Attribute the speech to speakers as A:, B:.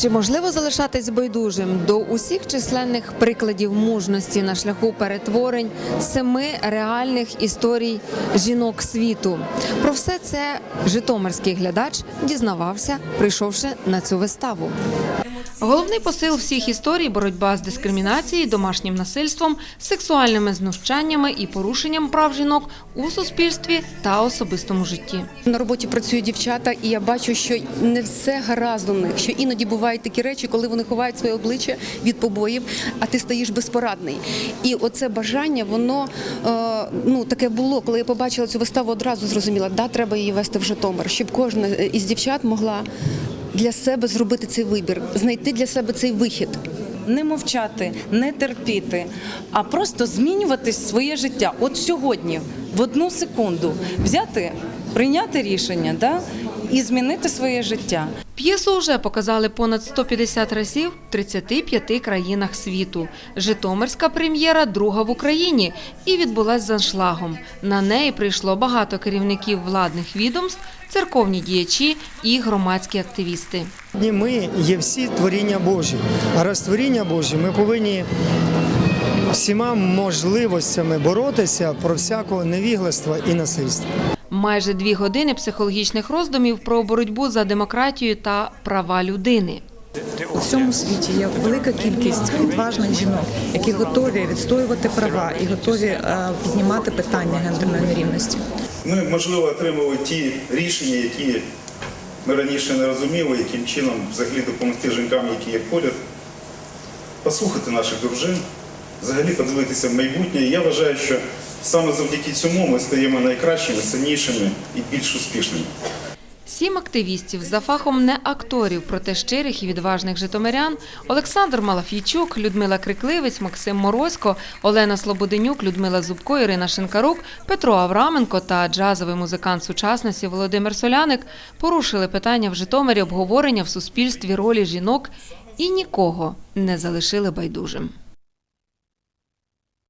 A: Чи можливо залишатись байдужим до усіх численних прикладів мужності на шляху перетворень семи реальних історій жінок світу? Про все це житомирський глядач дізнавався, прийшовши на цю виставу. Головний посил всіх історій боротьба з дискримінацією, домашнім насильством, сексуальними знущаннями і порушенням прав жінок у суспільстві та особистому житті.
B: На роботі працюють дівчата, і я бачу, що не все гаразд у них. Що іноді бувають такі речі, коли вони ховають своє обличчя від побоїв, а ти стаєш безпорадний. І оце бажання, воно е, ну таке було. Коли я побачила цю виставу, одразу зрозуміла, да, треба її вести в Житомир, щоб кожна із дівчат могла для себе зробити цей вибір, знайти для себе цей вихід.
C: не мовчати, не терпіти, а просто змінювати своє життя. От сьогодні, в одну секунду, взяти, прийняти рішення да, і змінити своє життя.
A: П'єсу вже показали понад 150 разів в 35 країнах світу. Житомирська прем'єра друга в Україні і відбулась з аншлагом. На неї прийшло багато керівників владних відомств, церковні діячі і громадські активісти.
D: Ми є всі творіння Божі. А раз творіння Божі, ми повинні всіма можливостями боротися про всякого невігластва і насильства.
A: Майже дві години психологічних роздумів про боротьбу за демократію та права людини.
E: У всьому світі є велика кількість відважних жінок, які готові відстоювати права і готові е, піднімати питання гендерної нерівності.
F: Ми, можливо, отримали ті рішення, які ми раніше не розуміли, яким чином взагалі допомогти жінкам, які є поряд, послухати наших дружин, взагалі подивитися в майбутнє. Я вважаю, що саме завдяки цьому ми стаємо найкращими, сильнішими і більш успішними.
A: Сім активістів за фахом не акторів, проте щирих і відважних житомирян Олександр Малафійчук, Людмила Крикливець, Максим Морозько, Олена Слободенюк, Людмила Зубко, Ірина Шинкарук, Петро Авраменко та джазовий музикант сучасності Володимир Соляник порушили питання в Житомирі обговорення в суспільстві ролі жінок і нікого не залишили байдужим.